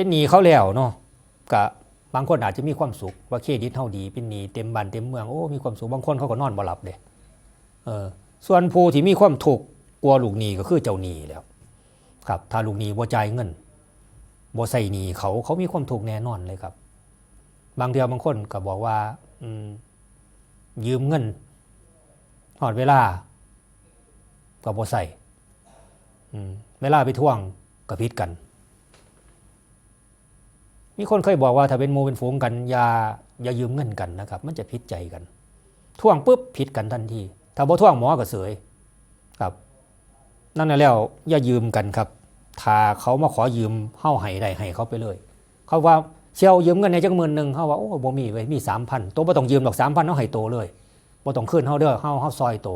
เป็นหนี้เขาแล้วเนาะก็บางคนอาจจะมีความสุขว่าเครดิตเท่าดี เป็นหนี้เต็มบ้านเต็มเมืองโอ้มีความสุขบางคนเขาก็นอนบ่หลับเด้เออส่วนผู้ที่มีความทุกข์กลัวลูกหนี้ก็คือเจ้าหนี้แล้ว ครับถ้าลูกหนี้บ่จ่ายเงินบ่ใส่หนี้เขาเขามีความทุกข์แน่นอนเลยครับ บางเดียวบางคนก็บอกว่าอืยืมเงินหอดเวลาก็บ่ใส่อืมเวลาไปท่วงก็ผิดกัน มีคนเคยบอกว่าถ้าเป็นหมูเป็นฝูงกันอย่าอย่ายืมเงินกันนะครับ มันจะผิดใจกันท่วงปุ๊บผิดกันทันที ถ้าบ่ท่วงหมอก็เสยครับนั่นน่ะแล้วอย่ายืมกันครับถ้าเขามาขอยืมเฮาให้ได้ให้เขาไปเลย เขาว่าเชียวยืมเงินในจักหมื่นหนึ่งเขาว่าโอ้บ่มีไว้มีสามพันตัวบ่ต้องยืมดอกสามพันเขาให้โตเลยบ่ต้องขึ้นเฮาเด้อเฮาเฮาซอยโต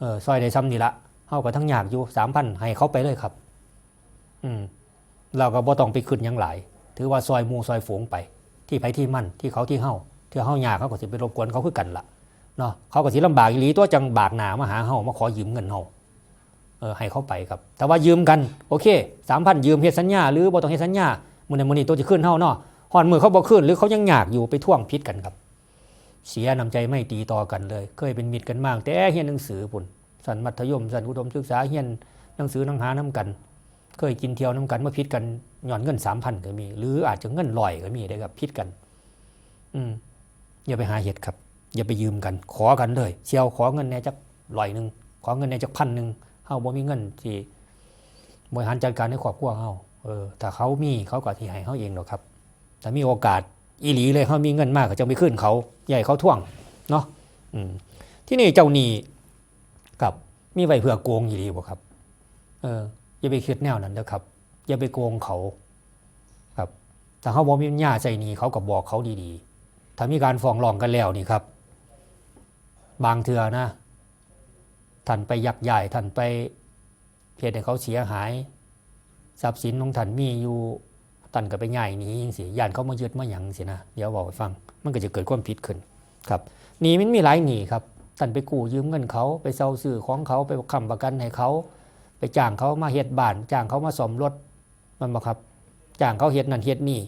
เออซอยได้ซ้ำนี่ละเฮาก็ทั้งอยากอยู่สามพันให้เขาไปเลยครับ อืมเราก็บ่ต้องไปขึ้นยังหลาย ถือว่าซอยมูซอยฝูงไป ที่ไผที่มั่นที่เขาที่เฮาที่เฮาอยาเขาก็สิไปรบกวนเขาคือกันละเนาะเขาก็สิลำบากอีหลีตัวจังบากหนามาหาเฮามาขอยืมเงินเฮาเออให้เขาไปครับ แต่ว่ายืมกันโอเคสามพันยืมเฮ็ดสัญญาหรือบ่ต้องเฮ็ดสัญญามื้อนั้นมื้อนี้ตัวจะขึ้นเฮาเนาะฮอนมือเขาบ่ขึ้นหรือเขายังอยากอยู่ไปท่วงพิษกันครับ เสียน้ำใจไม่ตีต่อกันเลย เคยเป็นมิตรกันมาก แต่เฮียนหนังสือปุ่นสันมัธยมสันอุดมศึกษาเฮียนหนังสือหนังหาน้ำกัน เคยกินเที่ยวน้ำกันเมาพิษกันหย่อนเงินสามพันก็มี หรืออาจจะเงินลอยก็มีได้ครับพิษกัน อืมอย่าไปหาเหตุครับ อย่าไปยืมกัน ขอกันเลยเชียวขอเงินแน่จักลอยหนึ่งขอเงินแน่จักพันหนึ่งเฮาบ่มีเงินที่บริหารจัดการในครอบครัวเฮาเออถ้าเขามีเขาก็ที่ให้เฮาเองหรอกครับ แต่มีโอกาสอีหลีเลยเฮามีเงินมากก็จะไปขึ้นเขาใหญ่เขาท่วงเนาะอืมที่นี่เจ้าหนี้กับมีไว้เพื่อโกงอีหลีบ่ครับ เออ อย่าไปคิดแนวนั้นเด้อครับ อย่าไปโกงเขาครับถ้าเขาบ่มีญญาใส่หนี้เขาก็บอกเขาดีๆ ถ้ามีการฟ้องร้องกันแล้วนี่ครับ บางเทื่อนะท่านไปยักย้ายท่านไปเหตุให้เขาเสียหาย ทรัพย์สินของท่านมีอยู่ท่านก็ไปย้ายหนียังสิย่านเขามายึดมาหยังสินะเดี๋ยวบอกให้ฟัง มันก็จะเกิดความผิดขึ้นครับหนีมันมีหลายหนีครับท่านไปกู้ยืมเงินเขาไปเซาซื้อของเขาไปค้ำประกันให้เขา ไปจ้างเขามาเฮ็ดบ้านจ้างเขามาสมรถมันบ่ครับจ้างเขาเฮ็ดนั่นเฮ็ดนี่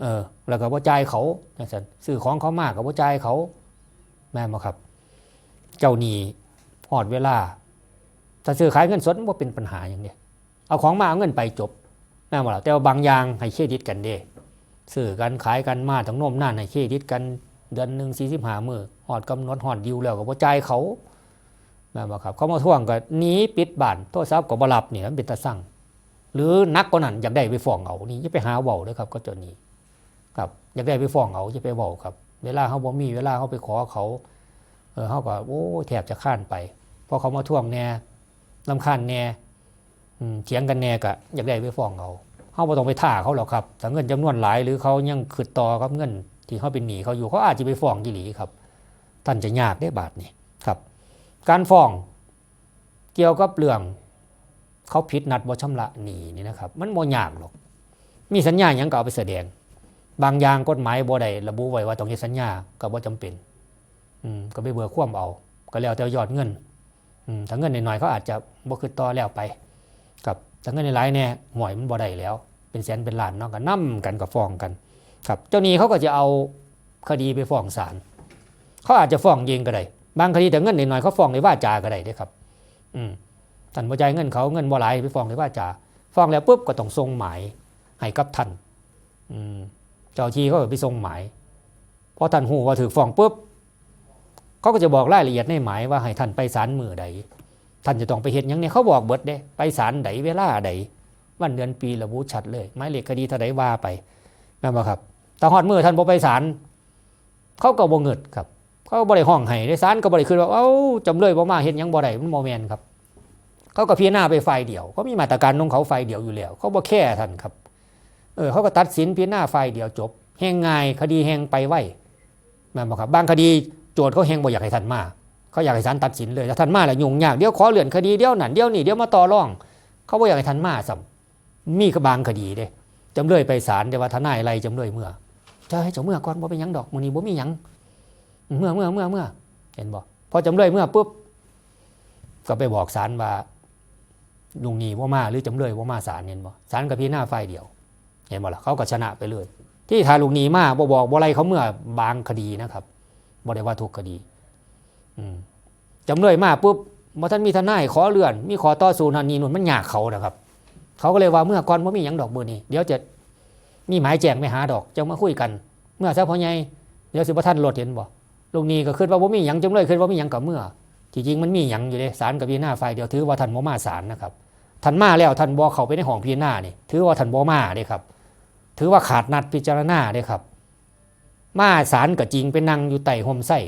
เออแล้วก็บ่จ่ายเขาจังซั่นซื้อของเขามากก็บ่จ่ายเขาแม่นบ่ครับ เจ้าหนี้หอดเวลา ถ้าซื้อขายเงินสดว่าเป็นปัญหาอย่างเดียเอาของมาเอาเงินไปจบแม่นบ่ล่ะแต่ว่าบางอย่างให้เครดิตกันเด้ซื้อกันขายกันมาทั้งโน้มหน้านให้เครดิตกันเดือนหนึ่งสี่สิบห้ามือหอดกำหนดหอดดิวแล้วก็บ่จ่ายเขา นบ่ครับเขามาท่วงก็หนีปิดบ้านโทรศัพท์ก็บรับนี่มันเป็นตาสั่งหรือนักกว่านั้นอยากได้ไปฟ้องเอานี่อย่าไปหาเว้าเลยครับก็จ้าหนี้ครับอยากได้ไปฟ้องเอาอย่าไปเว้าครับ เวลาเขาบ่มีเวลาเขาไปขอเขาเออเขาก็โอ้แทบจะข้านไปพอเขามาท่วงแน่ลำคาญแน่เถียงกันแน่ก็อยากได้ไปฟ้องเขาเขาบ่ต้องไปท่าเขาหรอกครับถ้าเงินจำนวนหลายหรือเขายังขืดต่อครับเงินที่เขาเป็นหนี้เขาอยู่เขาอาจจะไปฟ้องยี่หลีครับ ท่านจะยากได้บาทนี่ครับ การฟ้องเกี่ยวกับเรื่องเขาผิดนัดบ่ชำระหนี้นี่นะครับ มันบ่ยากหรอก มีสัญญาหยังก็เอาไปแสดง บางอย่างกฎหมายบ่ได้ระบุไว้ว่าต้องเฮ็ดสัญญาก็บ่จำเป็นอืมก็ไปเบิกความเอา ก็แล้วแต่ยอดเงินอืมถ้าเงินน้อยๆเขาอาจจะบ่คือต่อแล้วไปกับถ้าเงินหลายแน่หวยมันบ่ได้แล้ว เป็นแสนเป็นล้านเนาะก็นํกันก็ฟ้องกัน ครับ เจ้าหนี้เขาก็จะเอาคดีไปฟ้องศาลเขาอาจจะฟ้องเองก็ได้ บางคดีแต่เงินหน้อยๆเขาฟ้องในว่าจาก็ได้เด้อครับ อืมท่านบ่จ่ายเงินเขาเงินบ่หลายไปฟ้องในว่าจาฟ้องแล้วปุ๊บก็ต้องส่งหมายให้กับท่านอืมเจ้าที่เขาก็ไปส่งหมายพอท่านหูว่าถูกฟ้องปุ๊บเขาก็จะบอกรายละเอียดในหมายว่าให้ท่านไปศาลมือใดท่านจะต้องไปเห็นอย่างเนี้เขาบอกเบิดเด้ ไปศาลใดเวลาใดวันเดือนปีระบุชัดเลยหมายเลขคดีท่าใดว่าไปนั่นบ่ครับแต่ฮอดมือท่านบ่ไปศาลเขาก็บ่เงิดครับ เขาบ่ได้ห้องให้ได้ศาลก็บ่ได้คือว่าเอ้าจำเลยบ่มาเห็นยังบ่ได้มันบ่แม่นครับ เขาก็พิจารณาไปฝ่ายเดียวเขามีมาตรการของเขาฝ่ายเดียวอยู่แล้ว เขาบ่แค่ท่านครับเออเขาก็ตัดสินพิจารณาฝ่ายเดียวจบแหงง่ายคดีแหงไปไหวแม่นบ่ครับบางคดีโจทย์เขาแหงบ่อยากให้ท่านมาเขาอยากให้ศาลตัดสินเลยถ้าท่านมาแล้วยุ่งยากเดี๋ยวขอเลื่อนคดีเดี๋ยวนั่นเดี๋ยวนี่เดี๋ยวมาต่อรอง เขาบ่อยากให้ท่านมาซ้ำมีกับบางคดีเด้จำเลยไปศาลแต่ว่าทนายอะไรจำเลยเมื่อจะให้เจ้าเมื่อก่อนบ่เป็นยังดอกมือนี้บ่มียัง เมื่อเมื่อเมื่อเมื่อเห็นบ่พอจำเลยเมื่อปุ๊บก็ไปบอกศาลว่าลุงนี้บ่มาหรือจำเลยบ่ามาศาลเห็นบ่ศาลก็พิจารณาฝ่ายเดียว เห็นบ่ล่ะเขาก็ชนะไปเลย ที่ทาลูกหนีมาบ่บอกบ่อะไรเขาเมื่อบางคดีนะครับบ่ได้ว่าทุกคดี อืมจำเลยมาปุ๊บบ่ท่านมีทนายขอเลื่อน มีขอต่อสู้นันนีนู่นมันหยากเขานะครับ เขาก็เลยว่าเมื่อก่อนบ่ามีหยังดอกเบอร์นี้เดี๋ยวจะมีหมายแจ้งไปหาดอกจะมาคุยกัน เมื่อซะพอใหญ่เดี๋ยวสิบ่ท่านรถเห็นบ่ ลูกนี้ก็คิดว่าบ่มีหยังจำเลยคิดว่ามีหยังกับเมื่อจริงมันมีหยังอยู่เด้ศาลกับพิจารณาฝ่ายเดียวถือว่าท่านบ่มาศาลนะครับท่านมาแล้วท่านบ่เข้าไปในห้องพิจารณานี่ถือว่าท่านบ่มาเด้ครับ ถือว่าขาดนัดพิจารณาเด้ครับ มาศาลก็จริงไปนั่งอยู่ใต้ห่มไส้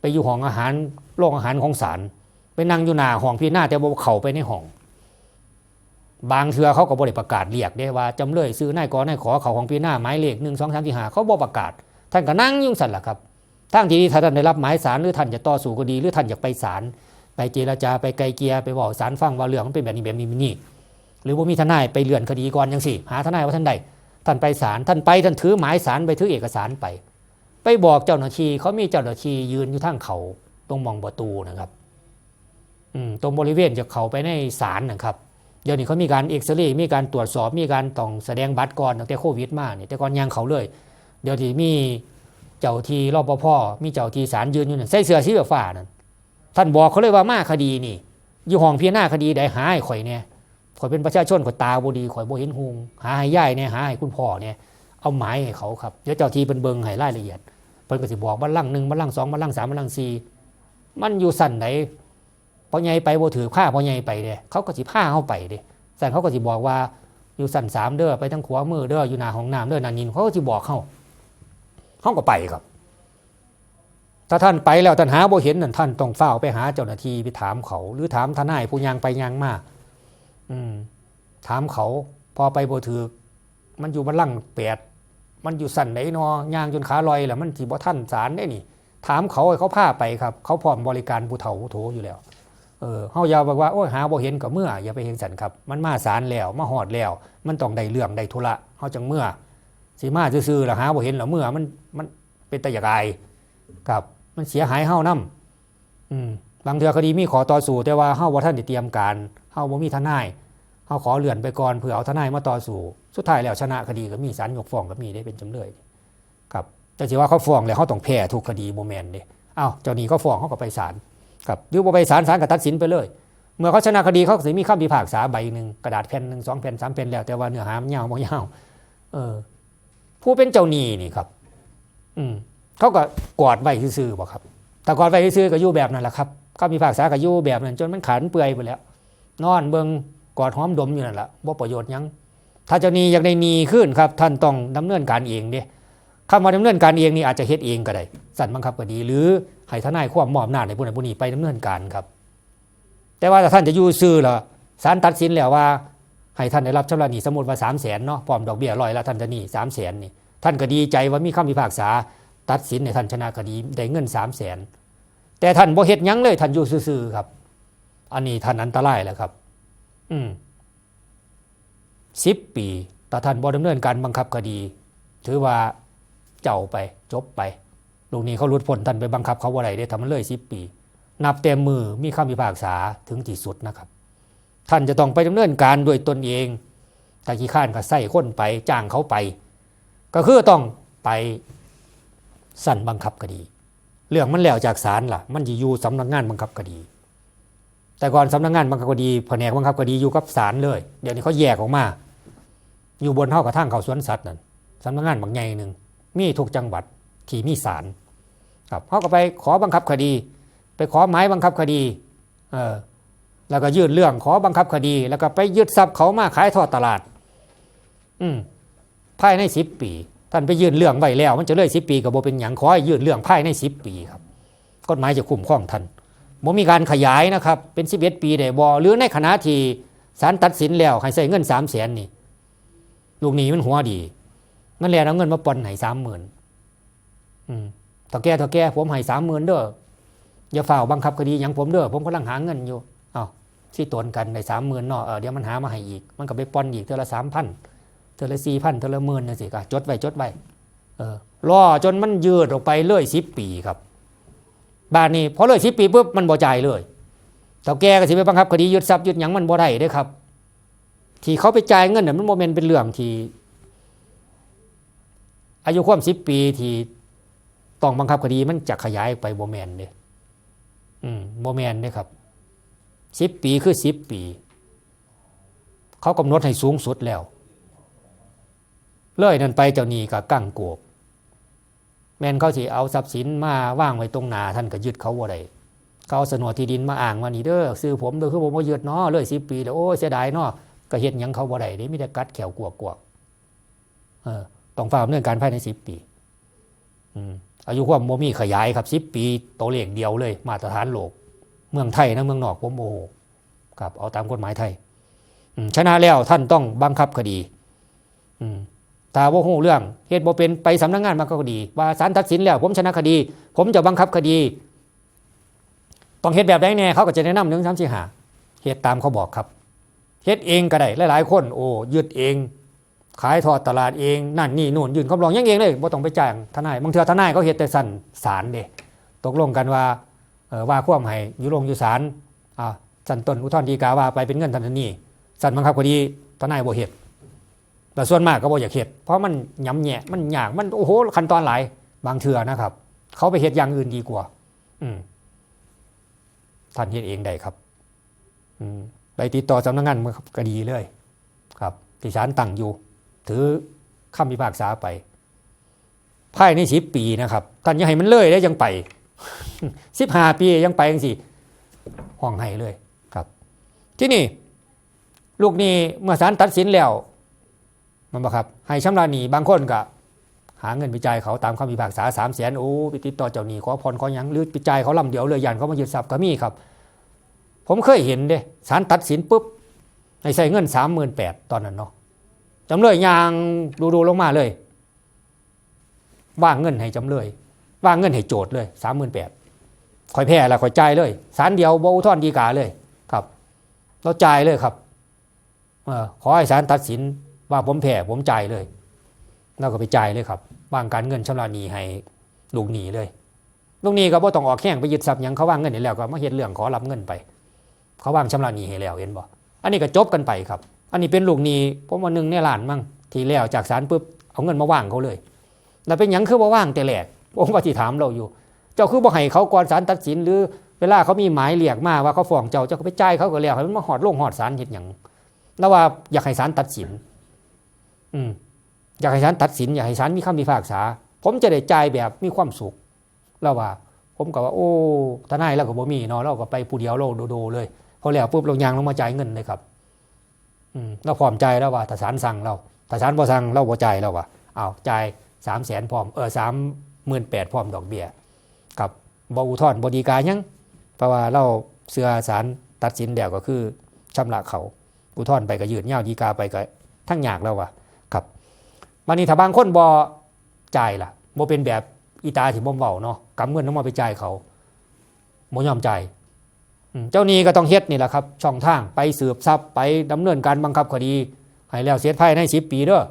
ไปอยู่ห้องอาหารโรงอาหารของศาลไปนั่งอยู่หน้าห้องพิจารณาแต่บ่เข้าไปในห้องบางเทือเขาก็บริประกาศเรียกได้ว่าจำเลยซื้อนายกอนายขอเขาของพีหน้าหมายเลขหนึ่งสองสามสี่ห้าเขาบอประกาศ ท่านก็นั่งยุ่งสันล่ะครับ ทั้งที่ถ้าท่านได้รับหมายสารหรือท่านจะต่อสู้คดีหรือท่านอยากไปศาลไปเจรจาไปไกลเกลียไปบอกศาลฟังว่าเรื่องมันเป็นแบบนี้แบบนี้แบบนี้หรือว่ามีทนายไปเลื่อนคดีก่อนยังสิหาทนายว่าท่านใดท่านไปศาลท่านไปท่านถือหมายสารไปถือเอกสารไป ไปบอกเจ้าหน้าที่เขามีเจ้าหน้าที่ยืนอยู่ทางเขาตรงมองประตูนะครับตรงบริเวณจะเขาไปในศาลนะครับเดี๋ยวนี้เขามีการเอ็กซเรย์มีการตรวจสอบมีการต้องแสดงบัตรก่อนตั้งแต่โควิดมาเนี่ยแต่ก่อนยังเขาเลย เดี๋ยวที่มี เจ้าทีรอปภมีเจ้าทีสารยืนอยู่นั่นใส่เสื้อสีฟ้านั่นท่านบอกเขาเลยว่ามาคดีนี่อยู่ห้องพิจารณาคดีได้หาให้ข่อยเนี่ยข่อยเป็นประชาชนข่อยตาบดีข่อยบเห็นหงหาให้ย่ายเนี่ยหาให้คุณพ่อเนี่ยเอาหมายให้เขาครับเดี๋ยวเจ้าทีเป็นเบิงให้รายละเอียดเพิ่นก็สิบอกบัลลังหนึ่งบัลลังสองบัลลังสามบัลลังสี่มันอยู่สั่นไหนพอใหญ่ไปโบถือผ้าพอใหญ่ไปเด้เขาก็สิผ้าเข้าไปเด้สั่นเขาก็จะบอกว่าอยู่สั่นสามเด้อไปทางขวามือเด้ออยู่หน้าห้องน้ำเด้อนันนินเขาก็จะบอกเขา เขาก็ไปครับ ถ้าท่านไปแล้วท่านหาบ่เห็นนั่นท่านต้องเฝ้าไปหาเจ้าหน้าที่ไปถามเขา หรือถามทนายผู้ยางไปยางมาอืม ถามเขา พอไปบ่ถือมันอยู่บันลังแปดมันอยู่สั่นไหนนอยางจนขาลอยแล้วมันสิบ่ท่านสารได้นี่ถามเขาเขาพาไปครับ เขาพร้อมบริการผู้เฒ่าผู้โถอยู่แล้ว เออเฮาอย่าบอกว่าโอ้ยหาบ่เห็นก็เมื่อ อย่าไปเห็นสันครับ มันมาสารแล้วมาหอดแล้ว มันต้องได้เรื่องได้ธุระเฮาจังเมื่อ สิมาซื่อๆแล้วหาบ่เห็นแล้วเมื่อมันมันเป็นตะยากายครับมันเสียหายเฮานํอืมบางเทื่อคดีมีขอต่อสู้แต่ว่าเฮาบ่ทันได้เตรียมการเฮาบ่มีทนายเฮาขอเลื่อนไปก่อนเพื่อเอาทนายมาต่อสู้สุดท้ายแล้วชนะคดีก็มีศาลยกฟ้องก็มีได้เป็นจำเลยครับแต่สิว่าเขาฟ้องแล้วเฮาต้องแพ้ทุกคดีบ่แม่นเด้อ้าวเจ้านี้เขาฟ้องเขาก็ไปศาลครับหรือว่ไปศาลศาลก็ตัดสินไปเลยเมื่อเขาชนะคดีเขาสิมีคำพิพากษาใบหนึ่งกระดาษแผ่นหนึ่งสองแผ่นสามแผ่นแล้วแต่ว่าเนื้อหามันยาวบ่ยาวเออ ผู้เป็นเจ้าหนี้นี่ครับ อืมเขาก็กอดไว้ซื่อๆบ่ครับแต่กอดไว้ซื่อๆก็อยู่แบบนั้นแหละครับคำพิพากษาก็อยู่แบบนั้นจนมันขาดเปื่อยไปแล้ว นอนเบิงกอดหอมดมอยู่นั่นแหละบ่ประโยชน์หยังถ้าเจ้าหนี้อยากได้หนี้ขึ้นครับ ท่านต้องดำเนินการเองเด้คำว่าดำเนินการเองนี่อาจจะเฮ็ดเองก็ได้สั่นบังคับก็ดี หรือให้ทนายความมอบหน้าจในผู้นั้นผู้นี้ไปดำเนินการครับ แต่ว่าถ้าท่านจะอยู่ซื่อละศาลตัดสินแล้วว่า ให้ท่านได้รับชำระหนี้สมมติว่า3 0 0แสนเนาะพร้อมดอกเบี้ยร้อยละท่านจะหนี้3 0 0แสนนี่ท่านก็ดีใจว่ามีคำพิพากษา ตัดสินในท่านชนะคดีได้เงิน3 0 0แสนแต่ท่านบ่เฮ็ดยั้งเลยท่านอยู่ซื่อๆครับ อันนี้ท่านอันตรายแหละครับ อืมสิบปีแต่ท่านบ่ดำเนินการบังคับคดี ถือว่าเจ้าไปจบไปลูกนี้เขาลุดพ้นท่านไปบังคับเขาว่าไรได้ทำมันเลยสิบปี นับเต็มมือมีคำพิพากษาถึงที่สุดนะครับ ท่านจะต้องไปดำเนินการด้วยตนเองตาขี้ข้านก็ใส่คนไปจ้างเขาไป ก็คือต้องไปสั่นบังคับคดี เรื่องมันแล้วจากศาลล่ะ มันจะอยู่สำนักงานบังคับคดี แต่ก่อนสำนักงานบังคับคดีแผนกบังคับคดีอยู่กับศาลเลย เดี๋ยวนี้เขาแยกออกมา อยู่บนเท่ากระทั่งเขาสวนสัตว์นั่นสำนักงานบางใหญ่หนึ่งมีทุกจังหวัดที่มีศาลครับเขาก็ไปขอบังคับคดี ไปขอหมายบังคับคดี เออ แล้วก็ยื่นเรื่องขอบังคับคดี แล้วก็ไปยึดทรัพย์เขามาขายทอดตลาด อืมภายในสิบปี ท่านไปยื่นเรื่องไว้แล้ว มันจะเลื่อยสิบปีกับโบเป็นอย่างขอให้ยื่นเรื่องภายในสิบปีครับกฎหมายจะคุ้มครองท่านบ่มีการขยายนะครับ เป็นสิบเอ็ดปีได้บอหรือในขณะที่ศาลตัดสินแล้วให้ใส่เงินสามแสนนี่ลูกหนีมันหัวดี มันแล้วเอาเงินมาปนให้สามหมื่นอืมถ้าแก่ถ้าแก่ผมให้สามหมื่นเด้ออย่าฝ่าบังคับคดีอย่างผมเด้อผมกำลังหาเงินอยู่ ที่ตนกันในสามหมื่นเนาะเอเดี๋ยวมันหามาให้อีก มันก็ไปป้อนอีกเท่าละสามพันเท่าละสี่พันเท่าละหมื่นนะสิก็จดไว้จดไว้เออรอจนมันยืดออกไปเลยสิบปีครับบ้านนี้พอเลยสิบปีปุ๊บมันบ่จ่ายเลยถ้าแก่ก็สิไปบังคับคดียึดทรัพย์ยึดหยังมันบ่ได้เด้ครับ ที่เขาไปจ่ายเงินน่ะมันโมเมนต์เป็นเรื่องที่ อายุความสิบปีที่ต้องบังคับคดีมันจะขยายไปโบแมนต์เด้อืมโบแมนต์เด้ครับ สิบปีคือสิบปี เขากำหนดให้สูงสุดแล้ว เลยนั่นไปเจ้าหนี้กับกั้งโกบ แม่นเขาสิเอาทรัพย์สินมาว่างไว้ตรงหนาท่านก็ยึดเขาบ่ได้เขาเอาสนวนที่ดินมาอ้างว่านี่เด้อซื้อผมเด้อคือผมบ่ยึดเนาะเลยสิบปีแล้วโอ้เสียดายเนาะก็เฮ็ดหยังเขาบ่ได้เด้มีแต่กัดแขวกวกกวกเออต้องฝ่าดำเนินการภายใน10ปีอืมอายุความบ่มีขยายครับ10ปีตัวเลขเดียวเลย มาตรฐานโลก เมืองไทยนะเมืองนอกผมโอ้โหครับเอาตามกฎหมายไทยชนะแล้วท่านต้องบังคับคดีอืมถ้าว่าหูเรื่องเหตุบ่เป็นไปสำนักงานบังคับคดี ว่าศาลตัดสินแล้ว ผมชนะคดี ผมจะบังคับคดี ต้องเหตุแบบใดแน่เขาก็จะแนะนำหนึ่งสามสี่หาเหตุตามเขาบอกครับเหตุเองก็ได้หลายๆ คนโอ้ยึดเอง ขายทอดตลาดเองนั่นนี่นู่นยืนคำร้องยังเองเลยบ่ต้องไปจ้างทนายบางเทือทนายเขาเหตุแต่สั่นศาลเด้ตกลงกันว่า ว่าความให้อยู่ลงอยู่ศาลสันต้นอุทธรณ์ฎีกาว่าไปเป็นเงินทันทีสันบังคับคดีทนายบ่เหตุแต่ส่วนมากก็บ่อยากเหตุเพราะมันย้ำแย่มันยากมันโอ้โหขั้นตอนหลายบางเทื่อนะครับ เขาไปเหตุอย่างอื่นดีกว่า อืท่านเหตุเองได้ครับ อืไปติดต่อสำนักงานมื่อคดีเลย ครับที่ศาลตั้งอยู่ ถือคำพิพากษาไปภายในสิบปีนะครับท่านอยังให้มันเลยได้ยังไป สิบห้าปียังไปยังสิห้องให้เลยครับ ที่นี่ ลูกนี้เมื่อศาลตัดสินแล้ว มันบอกครับ ให้ชำระหนี้บางคนก็หาเงินไปจ่ายเขาตามคำพิพากษาสามแสนโอ้ไปติดต่อเจ้าหนี้ขอผ่อนขอยังหรือไปจ่ายเขาลำเดียวเลยยันเขามายึดทรัพย์ก็มีครับ ผมเคยเห็นเด้ศาลตัดสินปุ๊บให้ใส่เงินสามหมื่นแปดตอนนั้นเนาะจำเลยยางดูดูๆลงมาเลย ว่างเงินให้จำเลย ว่างเงินให้โจทย์เลยสามหมื่นแปดคอยแพ้ละคอยจ่ายเลยสารเดียวบอุทธรณ์ดีกาเลยครับเราจ่ายเลยครับอขอให้ศาลตัดสินว่าผมแพ้ผมจ่ายเลยเราก็ไปจ่ายเลยครับวางการเงินชำระหนี้ให้ลูกหนี้เลยลูกหนี้ก็บ่ต้องออกแข้งไปยึดทรัพย์ยังเขาว่างเงินให้แล้วก็มาเฮ็ดเรื่องขอรับเงินไป เขาว่างชำระหนี้ให้แล้วเห็นบ่อันนี้ก็จบกันไปครับ อันนี้เป็นลูกหนี้ผมว่าหนึ่งในหลานมั่งทีแล้วจากศาลปุ๊บเอาเงินมาว่างเขาเลยแล้วเป็นยังคือว่าว่างแต่แหลก ผมก็ที่ถามเราอยู่ เจ้าคือบ่ให้เขาก่อนศาลตัดสิน หรือเวลาเขามีหมายเรียกมาว่าเขาฟ้องเจ้าเจ้าก็ไปจ่ายเขาก็แล้วให้มันมาหอดลงหอดศาลเห็นอย่างแล้วว่าอยากให้ศาลตัดสิน อืมอยากให้ศาลตัดสิน อยากให้ศาลมีคำพิพากษา ผมจะได้จ่ายแบบมีความสุข แล้วว่า ผมก็ว่า โอ้ทนายแล้วก็บ่มีเนาะเราก็ไปผู้เดียวโลโดๆเลยพอแล้วปุ๊บเรายางลงมาจ่ายเงินเลยครับ อืมเราพร้อมใจแล้วว่าถ้าศาลสั่งเราถ้าศาลบ่สั่งเราบ่จ่ายแล้วว่าอ้าวจ่ายสามแสนพร้อมเออสาม หมื่นแปดพร้อมดอกเบี้ยครับบอุทธรบ่ดีกายังเพราะว่าเราเสือศาลตัดสินแล้วก็คือชำระเขาอุทธรไปก็ยืนยาวดีกาไปก็ทั้งยากแล้ววะครับวันนี้ถ้าบางคนบ่จ่ายล่ะบ่เป็นแบบอีตาที่บ่เว้าเนาะกำเงินต้องมาไปจ่ายเขาบ่ยอมจ่ายเจ้าหนี้ก็ต้องเฮ็ดนี่แหละครับ ช่องทางไปสืบทรัพย์ไปดำเนินการบังคับคดีให้แล้วเสียภายในสิปีเด้อ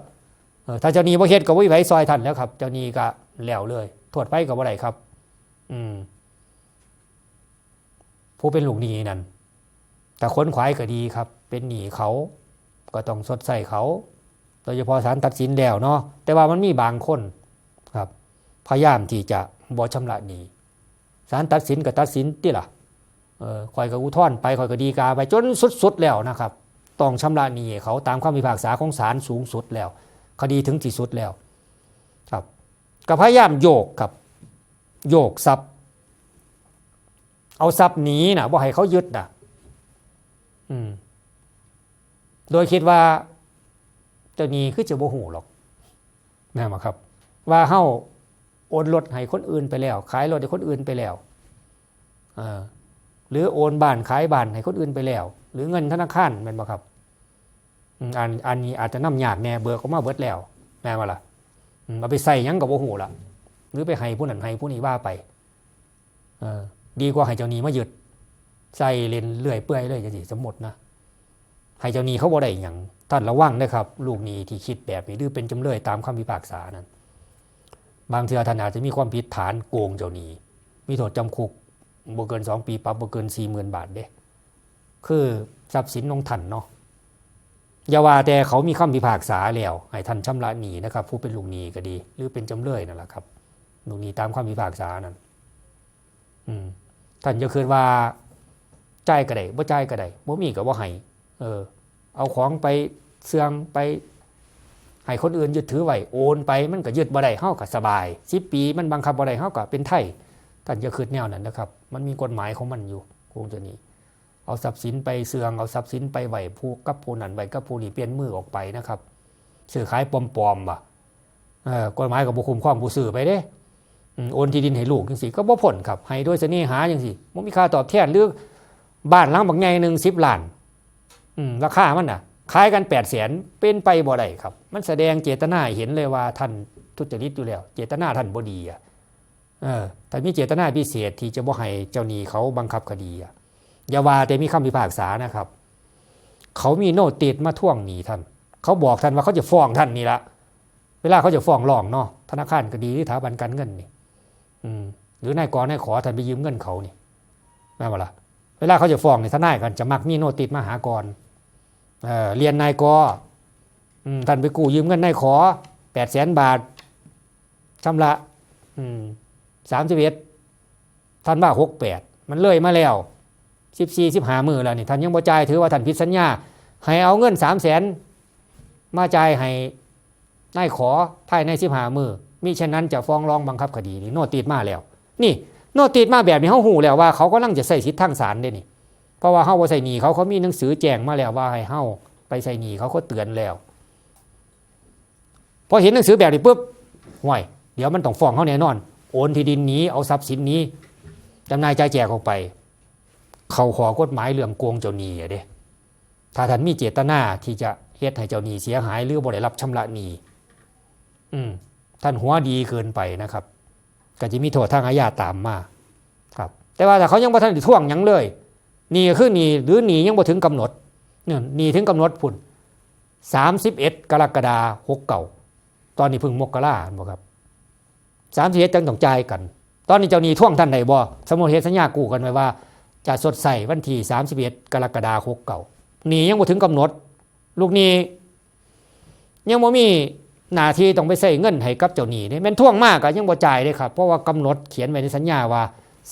ถ้าเจ้าหนี้บ่เฮ็ดก็บ่มีไผซอยทันแล้วครับ เจ้าหนี้ก็ แล้วเลยโทษไปก็บ่ได้ครับ อืม ผู้เป็นลูกหนี้นั่นแต่ค้นขวายก็ดีครับ เป็นหนี้เขา ก็ต้องสดใส่เขา โดยเฉพาะศาลตัดสินแล้วเนาะแต่ว่ามันมีบางคนครับ พยายามที่จะบ่ชำระหนี้ศาลตัดสินก็ตัดสินติล่ะเออคอยกับอุทธรไปคอยกับดีกาไปจนสุดๆแล้วนะครับ ต้องชำระหนี้เขาตามคำพิพากษาของศาลสูงสุดแล้ว คดีถึงที่สุดแล้ว ก็พยายามโยกครับ โยกทรัพย์ เอาทรัพย์หนีนะบ่ให้เขายึดนะอืมโดยคิดว่าเจ้าหนี้คือจะโมโหหรอกแม่นบ่ครับ ว่าเฮาโอนรถให้คนอื่นไปแล้ว ขายรถให้คนอื่นไปแล้วหรือโอนบ้านขายบ้านให้คนอื่นไปแล้ว หรือเงินธนาคารแม่นบ่ครับอันอันนี้อาจจะนำยากแน่เบิกออกมาเบิดแล้วแม่นบ่ล่ะ เอาไปใส่ยังกับโอ้โหล่ะหรือไปให้ผู้นั้นให้ผู้นี้ว่าไปเออดีกว่าให้เจ้าหนี้มาหยึดใส่เลนเลื่อยเปื่อยเลยจะสิสมมตินะให้เจ้าหนี้เขาบ่ได้หยังท่านระวังนะครับ ลูกนี้ที่คิดแบบนี้หรือเป็นจำเลยตามคำพิพากษานั้น บางเทือท่านอาจจะมีความผิดฐานโกงเจ้าหนี้ มีโทษจำคุกบ่เกินสองปีปรับบ่เกินสี่หมื่นบาทเด้คือทรัพย์สินของท่านเนาะ อย่าว่าแต่เขามีคำพิพากษาแล้วให้ท่านชำระหนี้นะครับ ผู้เป็นลูกหนี้ก็ดี หรือเป็นจำเลยนั่นแหละครับลูกหนี้ตามคำพิพากษานั้นท่านจะคืนว่าจ่ายก็ได้บ่จ่ายก็ได้บ่มีก็บ่ให้เออ เอาของไปเสื่องไปให้คนอื่นยึดถือไว้โอนไปมันก็ยึดบ่ได้เฮาก็สบาย10ปี มันบังคับบ่ได้เฮาก็เป็นไทยท่านจะคืนแนวนั้นนะครับ มันมีกฎหมายของมันอยู่คงจะนี้ เอาทรัพย์สินไปเสื่องเอาทรัพย์สินไปไหวผู้กับผู้นั้นไหวกับผู้นี้เปลี่ยนมือออกไปนะครับซื้อขายปลอมๆบ่ะกฎหมายกับบุคุมข้องผู้ซื้อไปเด้อืมโอนที่ดินให้ลูกจังสิก็บ่ผลครับ ให้ด้วยเสน่หาจังสิบ่มีค่าตอบแทนหรือบ้านหลังบักใหญ่หนึ่งสิบล้านราคามันน่ะขายกัน8ปดแสนเป็นไปบ่ได้ครับ มันแสดงเจตนาเห็นเลยว่าท่านทุจริตอยู่แล้ว เจตนาท่านบ่ดีอะเออแต่มีเจตนาพิเศษที่จะบ่ให้เจ้าหนี้เขาบังคับคดีอะ อย่าว่าแต่มีคำพิพากษานะครับ เขามีโนติดมาท่วงหนีท่าน เขาบอกท่านว่าเขาจะฟ้องท่านนี่ละเวลาเขาจะฟ้องร้องเนาะธนาคารก็ดีหรือสถาบันการเงินนี่อืมหรือนายกรนายขอท่านไปยืมเงินเขานี่แม่นบ่ละเวลาเขาจะฟ้องนี่ทนายกันจะมักมีโนติดมาหากรเเรียนนายกท่านไปกู้ยืมเงินนายขอแปดแสนบาทชำระสามสิบเอ็ดท่านว่าหกแปดมันเลยมาแล้ว สิบสี่สิบห้ามือแล้วนี่ท่านยังบ่จ่ายถือว่าท่านผิดสัญญา ให้เอาเงินสามแสนมาจ่ายให้นายขอภายในสิบห้ามือมิฉะนั้นจะฟ้องร้องบังคับคดีนี่โนติดมาแล้ว นี่โนติดมาแบบนี้เขาหูแล้วว่าเขาก็ลังจะใส่สิทธิ์ทางศาลเด้นี่เพราะว่าเฮาบ่ใส่หนีเขาเขามีหนังสือแจ้งมาแล้วว่าให้เฮาไปใส่หนีเขาก็เตือนแล้วพอเห็นหนังสือแบบนี้ปุ๊บห่วยเดี๋ยวมันต้องฟ้องเขาแน่นอน โอนที่ดินนี้เอาทรัพย์สินนี้จำนายจ่ายแจกออกไป เขาขอกฎหมายเรื่องโกงเจ้าหนี้อะเด้ถ้าท่านมีเจตนาที่จะเฮ็ดให้เจ้าหนี้เสียหายหรือบ่ได้รับชำระหนี้อืมท่านหัวดีเกินไปนะครับ ก็จะมีโทษทางอาญาตามมาครับ แต่ว่าถ้าเขายังบ่ทันได้ท่วงยังเลยหนี้ก็คือหนี้หรือหนี้ยังบ่ถึงกำหนดเนี่ยหนี้ถึงกำหนดพุ่น31 กรกฎาคม69ตอนนี้พิ่งมกราคมบ่ครับ31จังต้องจ่ายกัน ตอนนี้เจ้าหนี้ท่วงท่านใดบ่สมมติเฮ็ดสัญญากู้กันไว้ว่า จะสดใสวันที่31กรกฎาคมเก่าหนียังบ่ถึงกำหนด ลูกนี้ยังบ่มีหน้าที่ต้องไปใส่เงินให้กับเจ้าหนี้เนี่ยแม่นท่วงมากก็ยังบ่จ่ายเลยครับเพราะว่ากำหนดเขียนไว้ในสัญญาว่า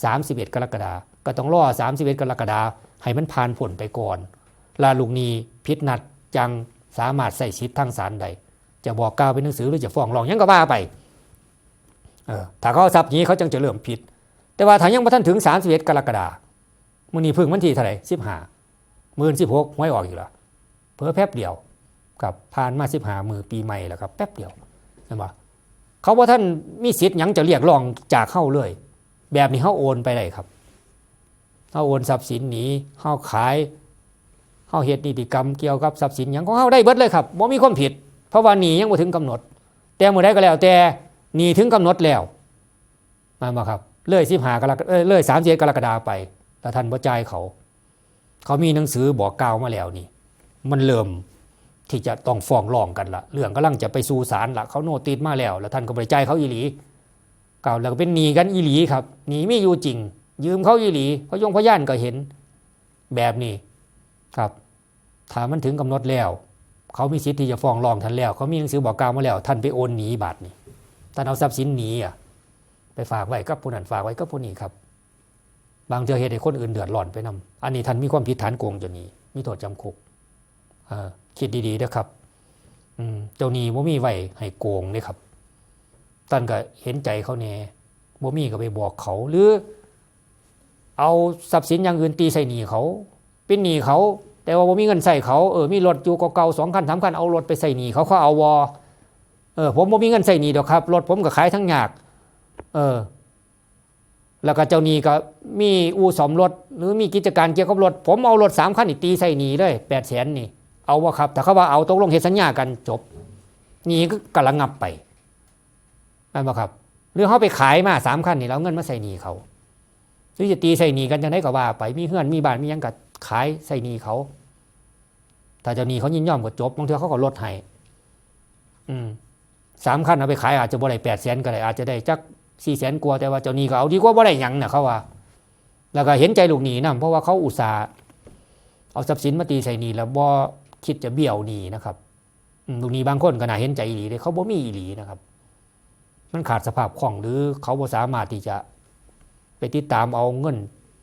31 กรกฎาคมก็ต้องรอ31 กรกฎาคมให้มันผ่านผลไปก่อนลาลูกนี้ผิดนัดจังสามารถใส่สิทธิ์ทางศาลใดจะบอกกล่าวเป็นหนังสือหรือจะฟ้องร้องยังก็ว่าไปเออถ้าเขาเอาทรัพย์นี้เขาจึงจะเริ่มผิด แต่ว่าถ้ายังบ่ทันถึง31กรกฎาคม มื่อนี้พึ่งวันที่เท่าไหร่สิบห้าหมื่นสิบหกหวยออกอีกแล้วเพิ่แป๊บเดียวกับผ่านมาสิบห้ามือปีใหม่แล้วครับแป๊บเดียวเห็นปะเขาว่าท่านมีสิทธิ์ยังจะเรียกร้องจากเข้าเลย แบบนี้เขาโอนไปเลยครับเขาโอนทรัพย์สินหนีเขาขายเขาเหตุนิติกรรมเกี่ยวกับทรัพย์สินยังของเขาได้เบิดเลยครับว่ามีความผิด เพราะว่าหนียังไม่ถึงกำหนด แต่เมื่อใดก็แล้วแต่หนีถึงกำหนดแล้วมามาครับเลยสิบห้ากรกฎาเอ้ยเลยสามสิบกรกฎาไป แต่ท่านบ่จ่ายเขา เขามีหนังสือบอกกล่าวมาแล้วนี่ มันเริ่มที่จะต้องฟ้องร้องกันละเรื่องกำลังจะไปสู่ศาลละเขาโนติดมาแล้ว แล้วท่านก็บริจ่ายเขาอีหลีกล่าวแล้วก็เป็นหนีกันอีหลีครับหนีไม่อยู่จริง ยืมเขาอีหลีพยงพยานก็เห็นแบบนี้ครับถามมันถึงกำหนดแล้ว เขามีสิทธิ์ที่จะฟ้องร้องท่านแล้ว เขามีหนังสือบอกกล่าวมาแล้ว ท่านไปโอนหนีบัตรนี่ท่านเอาทรัพย์สินหนีอะไปฝากไว้กับผู้นั้นฝากไว้กับผู้นี้ครับ บางเจอเหตุให้คนอื่นเดือดร้อนไปนำอันนี้ท่านมีความผิดฐานโกงเจ้าหนี้ มีโทษจำคุกคิดดีๆนะครับเจ้าหนี้บ่มีไหวให้โกงนี่ครับท่านก็เห็นใจเขาแน่บ่มีก็ไปบอกเขาหรือ เอาทรัพย์สินอย่างอื่นตีใส่หนีเขา เป็นหนีเขา แต่ว่าบ่มีเงินใส่เขาเออมีรถอยู่เก่าๆสองคันสามคันเอารถไปใส่หนีเขาเขาเอาวอเออผมบ่มีเงินใส่หนีดอกครับรถผมก็ขายทั้งยาก เออ แล้วก็เจ้าหนี้ก็มีอู่สมรถ หรือมีกิจการเกี่ยวกับรถ ผมเอารถสามคันนี่ตีใส่หนีเลยแปดแสนนี่ เอาวะครับ แต่เขาว่าเอาตกลงเฮ็ดสัญญากันจบหนีก็กระงับไปนั่นบ่ครับ หรือเขาไปขายมาสามคันนี่แล้วเอาเงินมาใส่หนีเขาหรือจะตีใส่หนีกันจังไดก็ว่า ไปมีเพื่อนมีบ้านมียังกัขายใส่หนีเขาถ้าเจ้าหนี้เขายินยอมก็จบบางเทีเขาก็ลดให้อืมสามคันเอาไปขายอาจจะบ่ได้แปดแสนก็ได้อาจจะได้จัก สี่แสนกว่าแต่ว่าเจ้าหนี้ก็เอาดีกว่าบ่ได้หยังนะเขาว่า แล้วก็เห็นใจลูกหนี้นะเพราะว่าเขาอุตส่าห์เอาทรัพย์สินมาตีใส่หนี้แล้วบ่คิดจะเบี้ยวหนี้นะครับลูกหนี้บางคนก็น่าเห็นใจอีหลีเลยเขาบ่มีอีหลีนะครับ มันขาดสภาพคล่องหรือเขาบ่สามารถที่จะไปติดตามเอาเงิน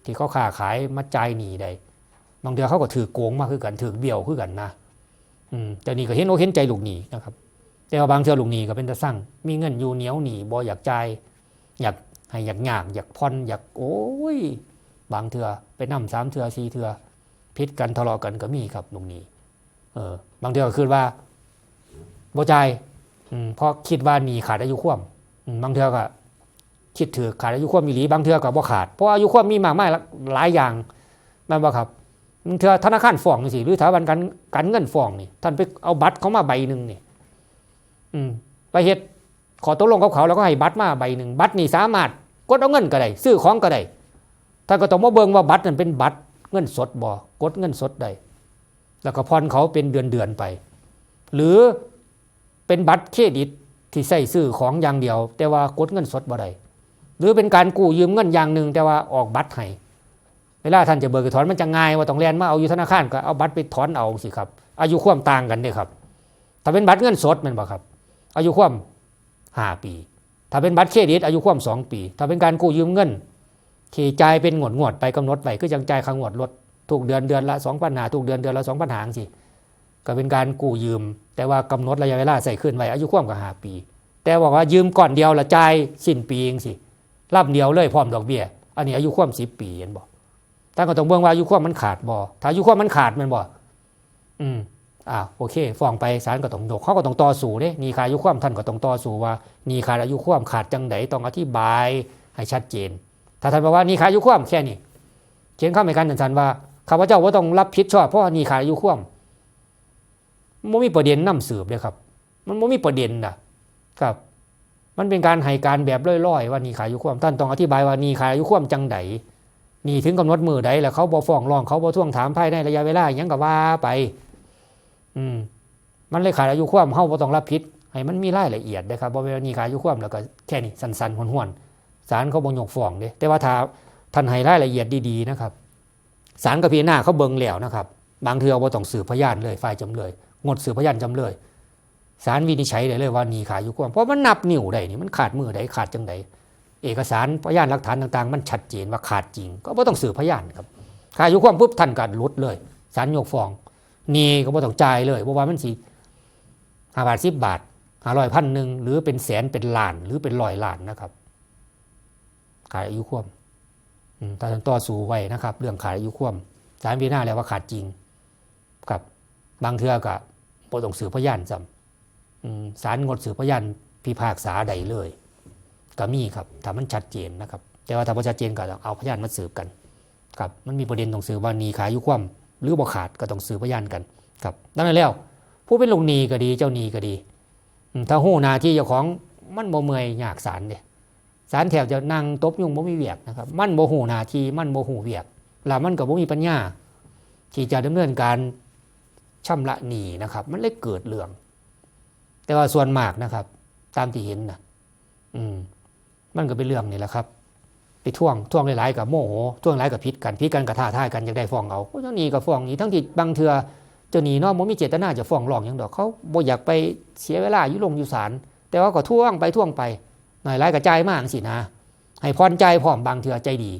ที่เขาค้าขายมาจ่ายหนี้ได้บางเดือเขาก็ถือโกงมากคือกันถือเบี้ยวคือกันนะอืมแต่นี่ก็เห็นอกเห็นใจลูกหนี้นะครับ แต่ว่าบางเทื่อลูกหนี้ก็เป็นตะสั่งมีเงินอยู่เหนียวหนีบ่อยากจ่าย อยากให้อยากยากอยากผ่อนอยากโอ้ย บางเทื่อไปนำสามเทื่อสี่เทื่อพิษกันทะเลาะกันก็มีครับลูกหนี้ เออ บางเทื่อก็คือว่าบ่จ่ายอืมเพราะคิดว่านีขาดอายุควมบางเทื่อก็คิดถือขาดอายุควมมีหลีบางเทื่อก็บ่ขาดเพราะอายุควมมีมากมายหลายอย่างแม่นบ่ครับบางเทือธนาคารฟ้องจังซี่หรือสถาบันการการเงินฟ้องนี่ท่านไปเอาบัตรเขามาใบหนึ่งนี่ อืมไปเฮ็ด ขอตกลงกับเขาแล้วก็ให้บัตรมาใบหนึ่งบัตรนี่สามารถกดเอาเงินก็ได้ซื้อของก็ได้ท่านก็ต้องมาเบิ่งว่าบัตรนั้นเป็นบัตรเงินสดบ่กดเงินสดได้แล้วก็ผ่อนเขาเป็นเดือนเดือนไป หรือเป็นบัตรเครดิตที่ใส่ซื้อของอย่างเดียว แต่ว่ากดเงินสดบ่ได้หรือเป็นการกู้ยืมเงินอย่างหนึ่งแต่ว่าออกบัตรให้เวลาท่านจะเบิกถอนมันจะง่ายว่าต้องแลนมาเอาอยู่ธนาคารก็เอาบัตรไปถอนเอาสิครับอายุความต่างกันเด้ครับถ้าเป็นบัตรเงินสดมันบ่ครับอายุความ ห้าปี ถ้าเป็นบัตรเครดิตอายุความสองปี ถ้าเป็นการกู้ยืมเงินที่จ่ายเป็นงวดงวดไปกำหนดไปคือจังจ่ายค่างวดลดทุกเดือนเดือนละสองปัญหาทุกเดือนเดือนละสองปัญหาสิก็เป็นการกู้ยืม แต่ว่ากำหนดระยะเวลาใส่ขึ้นไว้อายุความก็ห้าปี แต่บอกว่ายืมก่อนเดียวละจ่ายสิ้นปีเองสิรับเดียวเลยพร้อมดอกเบี้ย อันนี้อายุความสิบปีเห็นบ่ท่านก็ต้องเบิ่งว่าอายุความมันขาดบ่ถ้าอายุความมันขาดมันบ่อืม อ่าโอเคฟ้องไปศาลก็ต้องยกเขาก็ต้องต่อสู้เด้หนีขาดอายุความท่านก็ต้องต่อสู้ว่าหนีขาดอายุความขาดจังไดต้องอธิบายให้ชัดเจน ถ้าท่านบอกว่าหนีขาดอายุความแค่นี้เขียนข้ามในการสันว่าข้าพเจ้าว่าต้องรับผิดชอบเพราะหนีขาดอายุความมันมีประเด็นนํสืบเลยครับ มันไม่มีประเด็นนะครับ มันเป็นการให้การแบบล่อยๆ ว่าหนีขาดอายุความท่านต้องอธิบายว่าหนีขาดอายุความจังไดหนีถึงกำหนดมือใดแล้วเขาบ่ฟ้องร้องเขาบ่ทวงถามภายในระยะเวลาอย่างก็ว่าไป อืมมันเลยขาดอายุความเฮาบ่ต้องรับผิดให้มันมีรายละเอียดนะครับบ่แม่นว่านี่ขาดอายุความแล้วก็แค่นี้สั้นๆห้วนๆศาลเขาบ่ยกฟ้องเด้แต่ว่าถ้าท่านให้รายละเอียดดีๆนะครับศาลก็พิจารณาเขาเบิ่งแล้วนะครับ บางเทื่อบ่ต้องสืบพยานเลยฝ่ายจำเลย งดสืบพยานจำเลยศาลวินิจฉัยได้เลยว่านี่ขาดอายุความเพราะมันนับนิ้วได้นี่มันขาดมือใดขาดจังไดเอกสารพยานหลักฐานต่างๆ มันชัดเจนว่าขาดจริง ก็บ่ต้องสืบพยานครับขาดอายุความปุ๊บท่านก็ลุดเลยศาลยกฟ้อง นี่ก็บ่ต้องจ่ายเลยเพราะว่ามันสิห้าบาทสิบบาทห้าร้อยพันหนึ่งหรือเป็นแสนเป็นล้าน หรือเป็นร้อยล้านนะครับ ขายอายุควมอืมถ้าท่านต่อสู้ไว้นะครับ เรื่องขายอายุควมศาลพิจารณาแล้วว่าขาดจริงกับ บางเทือก็บ่ต้องสืบพยานจำอืมศาลงดสืบพยานพิพากษาใดเลยก็มีครับถ้ามันชัดเจนนะครับ แต่ว่าถ้าบ่ชัดเจนก็ต้องเอาพยานมาสืบกัน ครับ มันมีประเด็นต้องสืบว่านีขายอายุควม หรือบ่ขาดก็ต้องสืบพยานกันครับดังนั้นแล้ว ผู้เป็นลูกหนี้ก็ดีเจ้าหนี้ก็ดี ถ้าหู้หนาที่เจ้าของมันบ่เมื่อยยากสารเด้สารแถวจะนั่งตบยุงบ่มีเวียกนะครับ มันบ่หูหนาทีมันบ่หูเวียกแล้วมันก็บ่มีปัญญาที่จะดำเนินการชำระหนี้นะครับ มันเลยเกิดเรื่อง แต่ว่าส่วนมากนะครับ ตามที่เห็นนะอืมมันก็เป็นเรื่องนี่แหละครับ ไปท่วงท่วงหลายๆกับโมโหท่วงหลายกับพิษกันพิษกันกับท่าท่ายกันอยากได้ฟ้องเอาเจ้าหนี้กับฟ้องนี้ทั้งที่บางเทือเจ้าหนี้นาะมันมีเจตนาจะฟ้องร้องอย่างดอกเขาบ่อยากไปเสียเวลายู่ลงยู่ศาลแต่ว่าก็ท่วงไปท่วงไปหน่อยหลายกับใจายมากสินะ ให้พรใจพร้อมบางเทือใจดี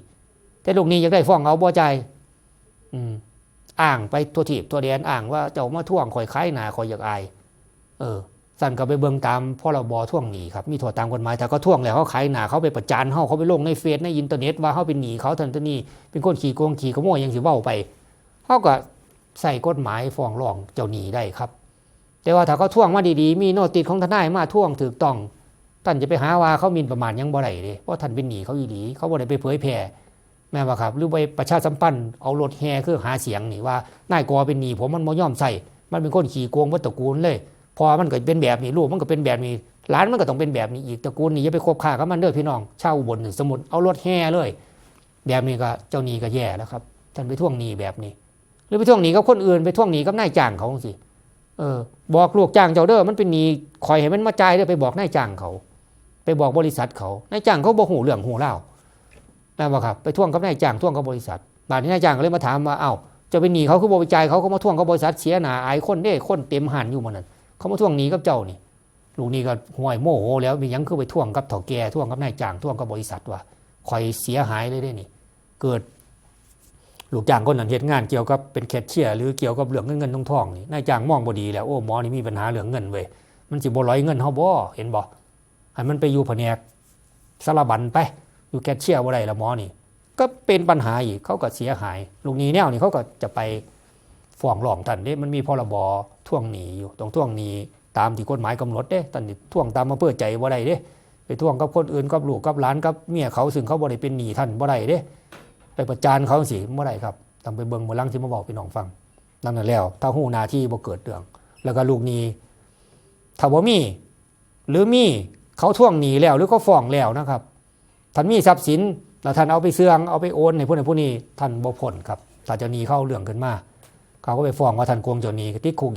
แต่ลูกหนี้อยากได้ฟ้องเอาบ่ใจ อืมอ้างไปทั่วทีบทั่วแดนอ้างว่าเจ้ามาท่วงคอยคล้ายหนาคอยอยากอาย เออ สั่นก็ไปเบิ่งตามพ่อรบท่วงหนีครับมีโทษตามกฎหมายแต่ก็ท่วงแล้วเขาขายหนาเขาไปประจานเขาเขาไปลงในเฟซในอินเทอร์เน็ตว่าเขาเป็นหนีเขาทันทีนี่เป็นคนขี่โกงขี่ขโมยยังสิเว้าไปเขาก็ใส่กฎหมายฟ้องร้องเจ้าหนีได้ครับ แต่ว่าถ้าเขาท่วงมาดีๆ มีโนติสของทนายมาท่วงถูกต้องท่านจะไปหาว่าเขามินประมาทยังบ่ได้เด้เพราะท่านเป็นหนีเขาอีหลีเขาบ่ได้ไปเผยแพร่แม่นว่าครับหรือไปประชาสัมพันธ์เอารถแห่คือหาเสียงนี่ว่านายกอเป็นหนีผมมันบ่ยอมใส่มันเป็นคนขี่โกงวัดตระกูลเลย พอมันก็เป็นแบบนี้ลูกมันก็เป็นแบบนี้หลานมันก็ต้องเป็นแบบนี้อีกตระกูลนี้อย่าไปคบค้ากับมันเด้อพี่น้องเช่าอุบนสมุดเอารถแห่เลย แบบนี้ก็เจ้าหนี้ก็แย่แล้วครับท่านไปท่วงหนี้แบบนี้ หรือไปท่วงหนี้กับคนอื่นไปท่วงหนี้กับนายจ้างเขาสิเออ บอกลูกจ้างเจ้าเด้อมันเป็นหนี้คอยให้มันมาจ่ายเด้อไปบอกนายจ้างเขา ไปบอกบริษัทเขานายจ้างเขาบอกหูเรื่องหูเล่าแม่นบ่ครับ ไปท่วงกับนายจ้างท่วงกับบริษัทบาดนี้นายจ้างก็เลยมาถามว่าเอ้าจะไปหนีเขาคือบ่ไปจ่ายเขาก็มาทวงกับบริษัทเสียหนาอายคนเด้คนเต็มหันอยู่มันนั่น เขามาท่วงหนี้กับเจ้านี่ลูกนี้ก็ห่วยโมโหแล้วมียังคือไปท่วงกับเถ่าแก่ท่วงกับนายจ้างท่วงกับบริษัทว่าคอยเสียหายเลยได้นี่ เกิดลูกจ้างคนนั้นเหตุงานเกี่ยวกับเป็นแคชเชียร์หรือเกี่ยวกับเรื่องเงินเงินทองทองนี่นายจ้างมองบดีแล้วโอ้หมอนี่มีปัญหาเรื่องเงินเว้ยมันสิบ่ร้อยเงินเฮาบ่เห็นบ่ให้มันไปอยู่แผนกสารบัญไป อยู่แคชเชียร์บ่ได้ละหมอนี่ ก็เป็นปัญหาอีกเขาก็เสียหาย ลูกนี้แนวนี่เขาก็จะไป ฟ้องร้องท่านเด้มันมีพรบท่วงหนี้อยู่ต้องท่วงหนี้ตามที่กฎหมายกำหนดเด้ท่านนี่วงตามมาเพื่อใจบ่ได้เด้ไปท่วงกับคนอื่นกับลูกกับหลานกับเมียเขาซึ่งเขาบ่ได้เป็นหนี้ท่านบ่ได้เด้ไปประจานเขาสิบ่ได้ครับต้องไปเบิ่งบ่ลังที่มาบอกพี่น้องฟังนั่นน่ะแล้ว ถ้าหู้หน้าที่บ่เกิดเรื่อง แล้วก็ลูกหนี้ถ้าบ่มี หรือมีเขาท่วงหนี้แล้วหรือเขาฟ้องแล้วนะครับท่านมีทรัพย์สินแล้วท่านเอาไปเสื่องเอาไปโอนในผู้นั้นผู้นี้ท่านบ่พ้นครับถ้าจ้าหนีเข้าเรื่องขึ้นมา เขาก็ไปฟ้องว่าท่านกวงโจนีก็ติดคุก